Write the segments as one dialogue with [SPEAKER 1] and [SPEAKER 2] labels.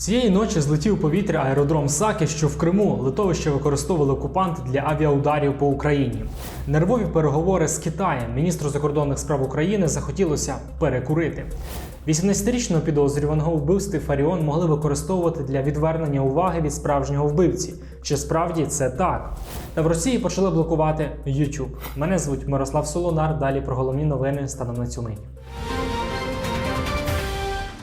[SPEAKER 1] Цієї ночі злетів повітря аеродром Саки, що в Криму литовище використовували окупанти для авіаударів по Україні. Нервові переговори з Китаєм міністру закордонних справ України захотілося перекурити. 18-річного підозрюваного вбивстві Фаріон могли використовувати для відвернення уваги від справжнього вбивці. Чи справді це так? Та в Росії почали блокувати YouTube. Мене звуть Мирослав Солонар. Далі про головні новини станом на цю мить.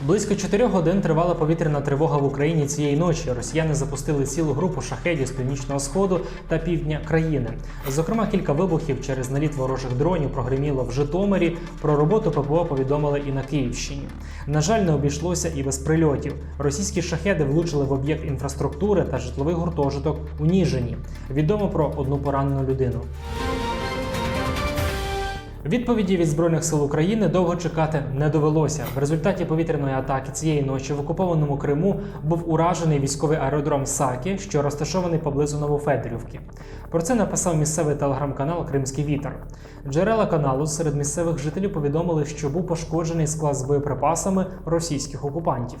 [SPEAKER 1] Близько 4 годин тривала повітряна тривога в Україні цієї ночі. Росіяни запустили цілу групу шахедів з північного сходу та півдня країни. Зокрема, кілька вибухів через наліт ворожих дронів прогреміло в Житомирі. Про роботу ППО повідомили і на Київщині. На жаль, не обійшлося і без прильотів. Російські шахеди влучили в об'єкт інфраструктури та житловий гуртожиток у Ніжині. Відомо про одну поранену людину. Відповіді від збройних сил України довго чекати не довелося. В результаті повітряної атаки цієї ночі в окупованому Криму був уражений військовий аеродром Сакі, що розташований поблизу Новофедорівки. Про це написав місцевий телеграм-канал Кримський вітер. Джерела каналу серед місцевих жителів повідомили, що був пошкоджений склад з боєприпасами російських окупантів.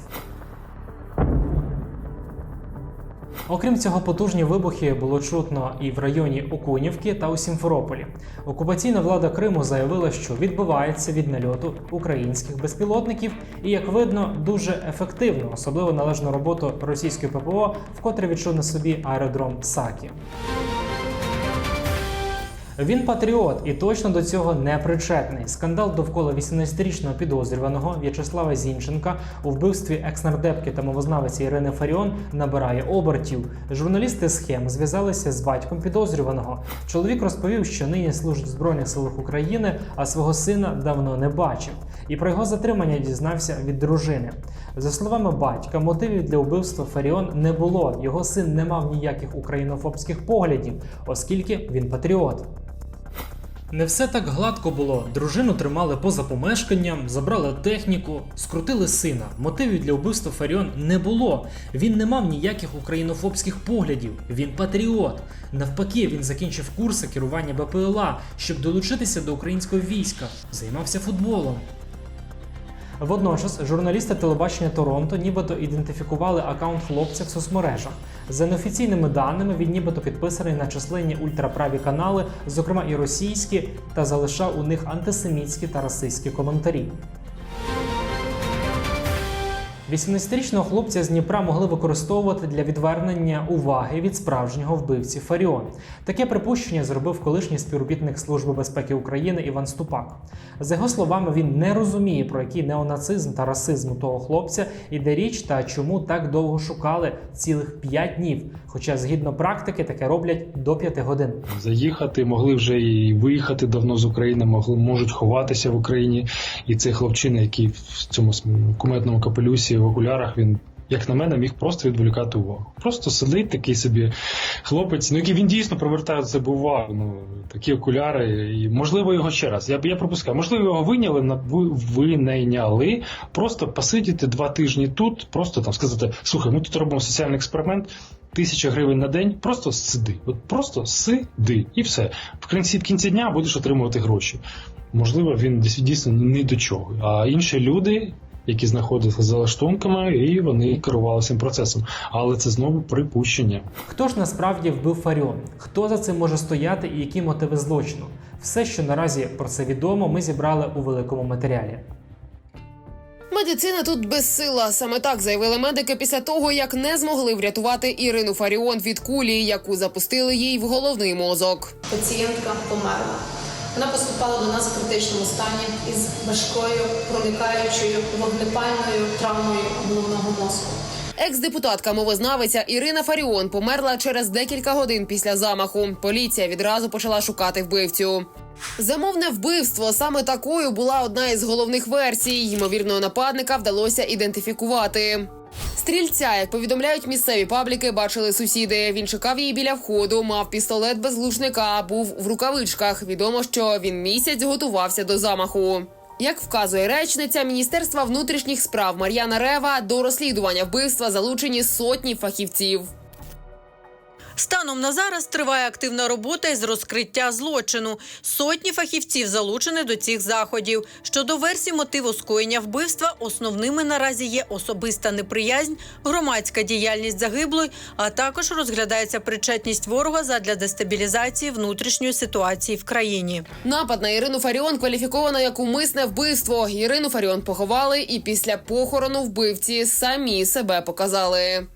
[SPEAKER 1] Окрім цього, потужні вибухи було чутно і в районі Окунівки та у Сімферополі. Окупаційна влада Криму заявила, що відбувається від нальоту українських безпілотників, і як видно, дуже ефективно, особливо належну роботу російської ППО, вкотре відчув на собі аеродром Сакі. Він патріот і точно до цього не причетний. Скандал довкола 18-річного підозрюваного В'ячеслава Зінченка у вбивстві екснардепки та мовознавиці Ірини Фаріон набирає обертів. Журналісти схем зв'язалися з батьком підозрюваного. Чоловік розповів, що нині служить в Збройних силах України, а свого сина давно не бачив. І про його затримання дізнався від дружини. За словами батька, мотивів для вбивства Фаріон не було. Його син не мав ніяких українофобських поглядів, оскільки він патріот. Не все так гладко було. Дружину тримали поза помешканням, забрали техніку, скрутили сина. Мотивів для вбивства Фаріон не було. Він не мав ніяких українофобських поглядів. Він патріот. Навпаки, він закінчив курси керування БПЛА, щоб долучитися до українського війська. Займався футболом. Водночас журналісти телебачення Торонто нібито ідентифікували акаунт хлопця в соцмережах. За неофіційними даними, він нібито підписаний на численні ультраправі канали, зокрема і російські, та залишав у них антисемітські та расистські коментарі. 18-річного хлопця з Дніпра могли використовувати для відвернення уваги від справжнього вбивці Фаріон. Таке припущення зробив колишній співробітник Служби безпеки України Іван Ступак. За його словами, він не розуміє, про який неонацизм та расизм у того хлопця іде річ та чому так довго шукали цілих 5 днів. Хоча, згідно практики, таке роблять до 5 годин.
[SPEAKER 2] заїхати, могли вже і виїхати давно з України, могли можуть ховатися в Україні. І цей хлопчина, який в цьому куметному капелюсі в окулярах, він. Як на мене, міг просто відволікати увагу. Просто сидить такий собі хлопець, ну який він дійсно привертає до себе увагу. Ну такі окуляри, і можливо його ще раз. Я я пропускаю. Можливо, його виняли на ви- винайняли. Просто посидіти два тижні тут, просто там сказати: слухай, ми тут робимо соціальний експеримент. Тисяча гривень на день, просто сиди. От просто сиди і все. В кінці в кінці дня будеш отримувати гроші. Можливо, він дійсно ні до чого. А інші люди, які знаходилися за лаштунками, і вони керували цим процесом. Але це знову припущення.
[SPEAKER 1] Хто ж насправді вбив Фаріон? Хто за цим може стояти і які мотиви злочину? Все, що наразі про це відомо, ми зібрали у великому матеріалі.
[SPEAKER 3] Медицина тут безсила. Саме так заявили медики після того, як не змогли врятувати Ірину Фаріон від кулі, яку запустили їй в головний мозок.
[SPEAKER 4] Пацієнтка померла. Вона поступала до нас в критичному стані із важкою проникаючою вогнепальною травмою головного мозку.
[SPEAKER 3] Екс-депутатка мовознавиця Ірина Фаріон померла через декілька годин після замаху. Поліція відразу почала шукати вбивцю. Замовне вбивство саме такою була одна із головних версій. Ймовірного нападника вдалося ідентифікувати. Стрільця, як повідомляють місцеві пабліки, бачили сусіди. Він чекав її біля входу, мав пістолет без лучника, був в рукавичках. Відомо, що він місяць готувався до замаху. Як вказує речниця Міністерства внутрішніх справ Мар'яна Рева, до розслідування вбивства залучені сотні фахівців.
[SPEAKER 5] Станом на зараз триває активна робота із розкриття злочину. Сотні фахівців залучені до цих заходів. Щодо версій мотиву скоєння вбивства, основними наразі є особиста неприязнь, громадська діяльність загиблої, а також розглядається причетність ворога задля дестабілізації внутрішньої ситуації в країні.
[SPEAKER 3] Напад на Ірину Фаріон кваліфіковано як умисне вбивство. Ірину Фаріон поховали, і після похорону вбивці самі себе показали.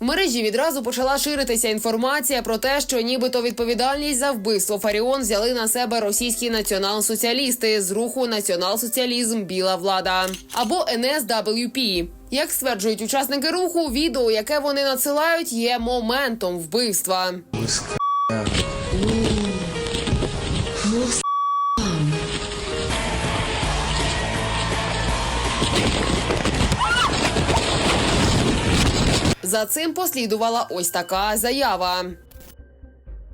[SPEAKER 3] В мережі відразу почала ширитися інформація про те, що нібито відповідальність за вбивство Фаріон взяли на себе російські націонал-соціалісти з руху Націонал-соціалізм Біла влада або NSWP. Як стверджують учасники руху, відео, яке вони надсилають, є моментом вбивства. За цим послідувала ось така заява.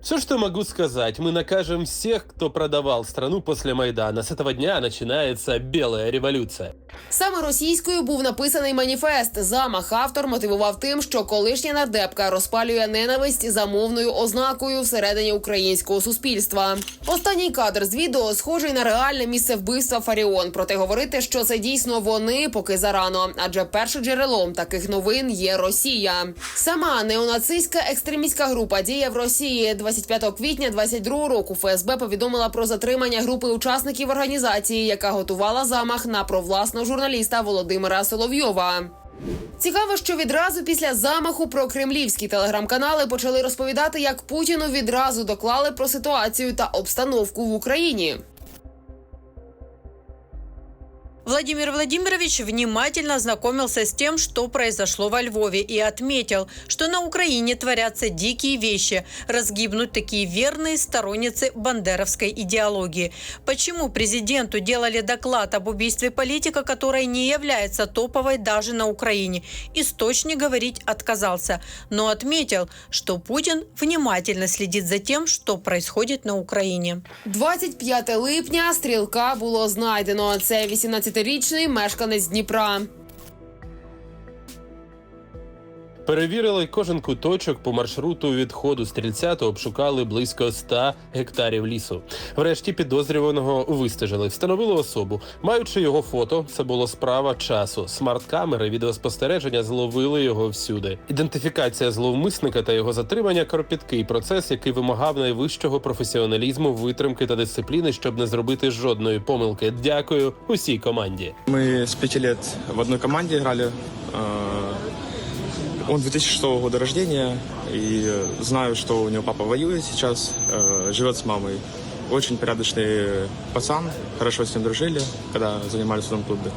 [SPEAKER 6] Все, что могу сказать, мы накажем всех, кто продавал страну после Майдана. С этого дня начинается белая революция.
[SPEAKER 3] Саме російською був написаний маніфест. Замах автор мотивував тим, що колишня нардепка розпалює ненависть за мовною ознакою всередині українського суспільства. Останній кадр з відео схожий на реальне місце вбивства Фаріон. Проте говорити, що це дійсно вони, поки зарано, адже першим джерелом таких новин є Росія. Сама неонацистська екстремістська група діє в Росії 25 квітня 22 року. ФСБ повідомила про затримання групи учасників організації, яка готувала замах на провласного журналіста Володимира Соловйова. Цікаво, що відразу після замаху про кремлівські телеграм-канали почали розповідати, як Путіну відразу доклали про ситуацію та обстановку в Україні.
[SPEAKER 5] Владимир Владимирович внимательно ознакомился с тем, что произошло во Львове, и отметил, что на Украине творятся дикие вещи, разгибнут такие верные сторонницы бандеровской идеологии. Почему президенту делали доклад об убийстве политика, который не является топовой даже на Украине? Источник говорить отказался, но отметил, что Путин внимательно следит за тем, что происходит на Украине.
[SPEAKER 3] 25 липня стрілка було знайдено. Це 18-річний мешканець Дніпра.
[SPEAKER 6] Перевірили кожен куточок по маршруту відходу стрільця та обшукали близько 100 гектарів лісу. Врешті підозрюваного вистежили, встановили особу. Маючи його фото, це було справа часу. Смарт-камери відеоспостереження зловили його всюди. Ідентифікація зловмисника та його затримання кропіткий процес, який вимагав найвищого професіоналізму, витримки та дисципліни, щоб не зробити жодної помилки. Дякую усій команді.
[SPEAKER 7] Мы с пяти лет в одной команде играли. Э, Он 2006 года рождения, и э, знаю, что у него папа воюет сейчас, э, живет с мамой. Очень порядочный пацан, хорошо с ним дружили, когда занимались в этом клубе.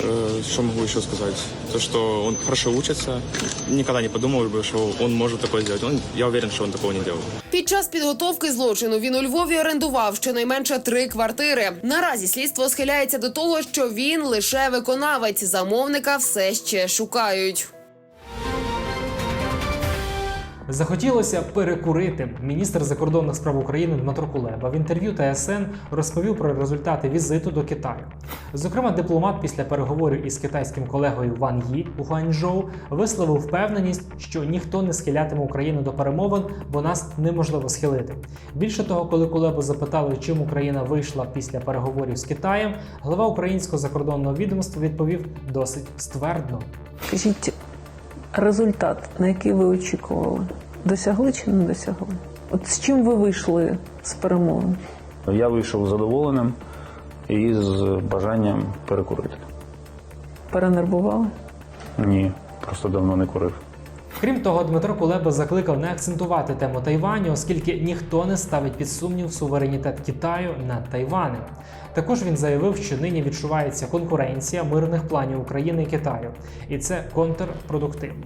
[SPEAKER 7] Э, Что могу еще сказать? То, что он хорошо учится. Никогда не подумал бы, что он может такое сделать. Он, я уверен, что он такого не делал.
[SPEAKER 3] Під час підготовки злочину він у Львові орендував щонайменше три квартири. Наразі слідство схиляється до того, що він лише виконавець. Замовника все ще шукають.
[SPEAKER 1] Захотілося перекурити. Міністр закордонних справ України Дмитро Кулеба в інтерв'ю ТСН розповів про результати візиту до Китаю. Зокрема, дипломат після переговорів із китайським колегою Ван Ї у Гуанчжоу висловив впевненість, що ніхто не схилятиме Україну до перемовин, бо нас неможливо схилити. Більше того, коли Кулебу запитали, чим Україна вийшла після переговорів з Китаєм, глава українського закордонного відомства відповів досить ствердно.
[SPEAKER 8] Скажіть, результат, на який ви очікували, досягли чи не досягли? От з чим ви вийшли з перемоги?
[SPEAKER 9] Я вийшов задоволеним і з бажанням перекурити.
[SPEAKER 8] Перенервували?
[SPEAKER 9] Ні, просто давно не курив.
[SPEAKER 1] Крім того, Дмитро Кулеба закликав не акцентувати тему Тайваню, оскільки ніхто не ставить під сумнів суверенітет Китаю над Тайванем. Також він заявив, що нині відчувається конкуренція мирних планів України і Китаю, і це контрпродуктивно.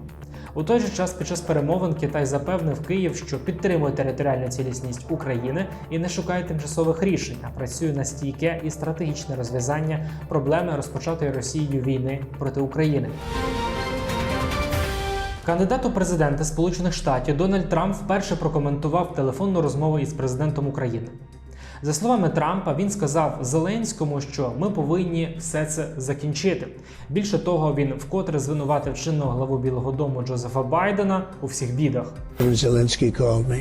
[SPEAKER 1] У той же час під час перемовин Китай запевнив Київ, що підтримує територіальну цілісність України і не шукає тимчасових рішень, а працює на стійке і стратегічне розв'язання проблеми розпочатої Росією війни проти України. Кандидат у президенти Сполучених Штатів Дональд Трамп вперше прокоментував телефонну розмову із президентом України. За словами Трампа, він сказав Зеленському, що ми повинні все це закінчити. Більше того, він вкотре звинуватив чинного главу Білого Дому Джозефа Байдена у всіх бідах.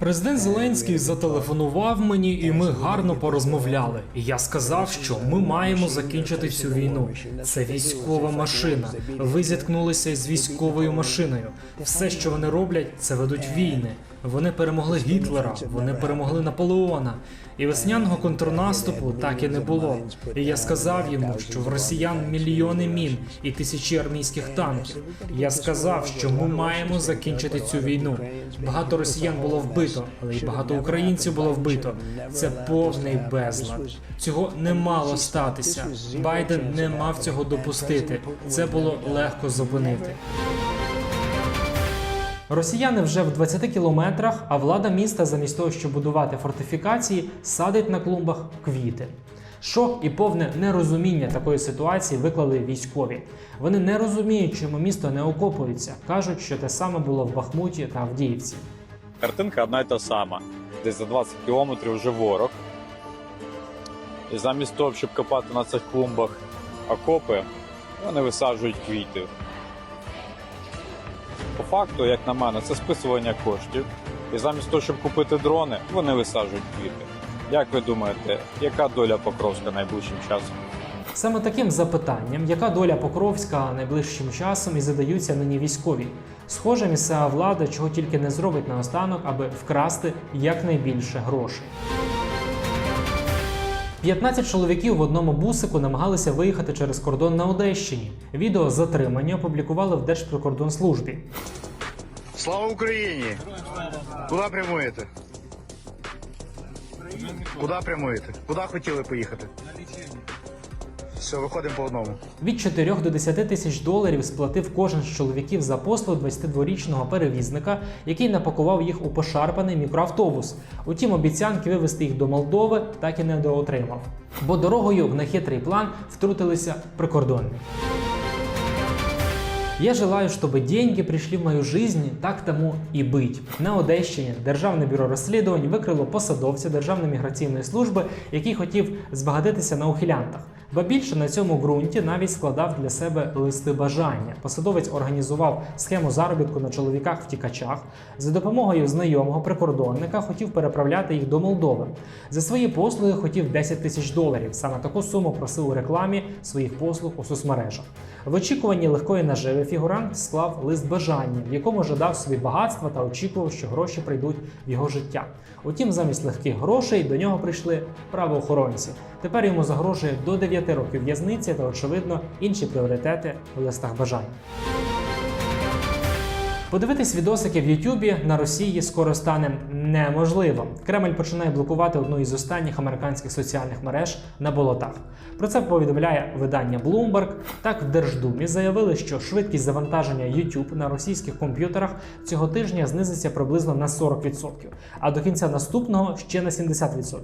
[SPEAKER 1] Президент Зеленський зателефонував мені, і ми гарно порозмовляли. І я сказав, що ми маємо закінчити цю війну. Це військова машина. Ви зіткнулися із військовою машиною. Все, що вони роблять, це ведуть війни. Вони перемогли Гітлера, вони перемогли Наполеона. І весняного контрнаступу так і не було. І я сказав йому, що в росіян мільйони мін і тисячі армійських танків. Я сказав, що ми маємо закінчити цю війну. Багато росіян було вбито, але й багато українців було вбито. Це повний безлад. Цього не мало статися. Байден не мав цього допустити. Це було легко зупинити. Росіяни вже в 20 кілометрах, а влада міста, замість того, щоб будувати фортифікації, садить на клумбах квіти. Шок і повне нерозуміння такої ситуації виклали військові. Вони не розуміють, чому місто не окопується. кажуть, що те саме було в Бахмуті та Авдіївці.
[SPEAKER 10] Картинка одна й та сама. Десь за 20 кілометрів вже ворог. І замість того, щоб копати на цих клумбах окопи, вони висаджують квіти. По факту, як на мене, це списування коштів. І замість того, щоб купити дрони, вони висаджують квіти. Як ви думаєте, яка доля Покровська найближчим часом?
[SPEAKER 1] Саме таким запитанням, яка доля Покровська найближчим часом і задаються нині військові. Схоже, місцева влада чого тільки не зробить наостанок, аби вкрасти якнайбільше грошей. 15 чоловіків в одному бусику намагалися виїхати через кордон на Одещині. Відео затримання опублікували в Держприкордонслужбі.
[SPEAKER 11] Слава Україні! Куди прямуєте? Куди прямуєте? Куди хотіли поїхати? Все, виходимо по одному.
[SPEAKER 1] Від 4 до 10 тисяч доларів сплатив кожен з чоловіків за послуг 22-річного перевізника, який напакував їх у пошарпаний мікроавтобус. Утім, обіцянки вивезти їх до Молдови так і не доотримав. Бо дорогою в нехитрий план втрутилися прикордонники. Я желаю, чтобы деньги пришли в мою жизнь, так тому і бить. На Одещині Державне бюро розслідувань викрило посадовця Державної міграційної служби, який хотів збагатитися на ухилянтах. Ба більше на цьому ґрунті навіть складав для себе листи бажання. Посадовець організував схему заробітку на чоловіках-втікачах. За допомогою знайомого прикордонника хотів переправляти їх до Молдови. За свої послуги хотів 10 тисяч доларів. Саме таку суму просив у рекламі своїх послуг у соцмережах. В очікуванні легкої наживи фігурант склав лист бажання, в якому жадав собі багатства та очікував, що гроші прийдуть в його життя. Утім, замість легких грошей до нього прийшли правоохоронці. Тепер йому загрожує до 9 років в'язниці та, очевидно, інші пріоритети в листах бажань. Подивитись відосики в Ютубі на Росії скоро стане неможливо. Кремль починає блокувати одну із останніх американських соціальних мереж на болотах. Про це повідомляє видання Bloomberg. Так в Держдумі заявили, що швидкість завантаження YouTube на російських комп'ютерах цього тижня знизиться приблизно на 40%, а до кінця наступного ще на 70%.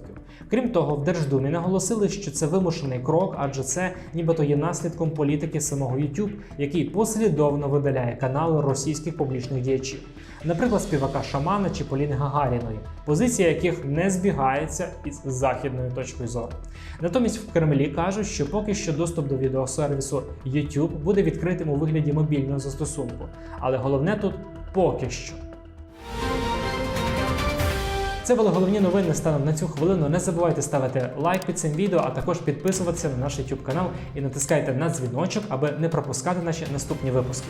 [SPEAKER 1] Крім того, в Держдумі наголосили, що це вимушений крок, адже це нібито є наслідком політики самого YouTube, який послідовно видаляє канали російських публічних діячів, наприклад, співака Шамана чи Поліни Гагаріної, позиція яких не збігається із західною точкою зору. Натомість в Кремлі кажуть, що поки що доступ до відеосервісу YouTube буде відкритим у вигляді мобільного застосунку, але головне тут поки що. Це були головні новини станом на цю хвилину. Не забувайте ставити лайк під цим відео, а також підписуватися на наш YouTube канал і натискайте на дзвіночок, аби не пропускати наші наступні випуски.